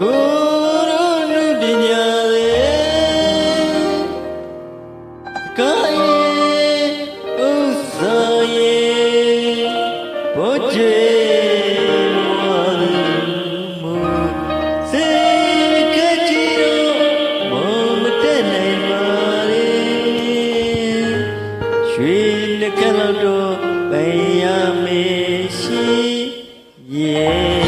ဘုရောနုပညာလေကာယေဥစ္စာယေဘောဇေဝမုစေကတိရောမောမတက်နိုင်ပါလေရွှေလက်ခလောက်တော့ပိုင်ရမေရှိယေ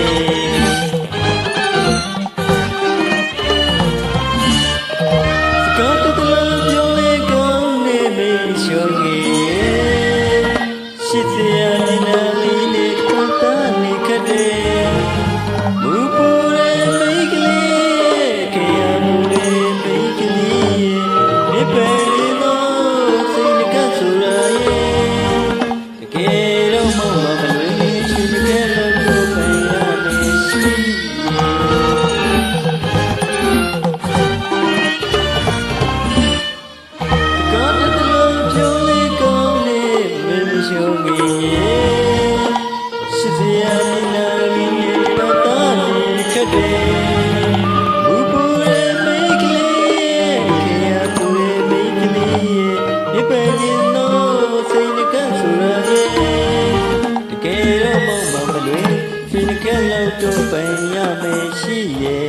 Kaya doon ay nabalikhiya.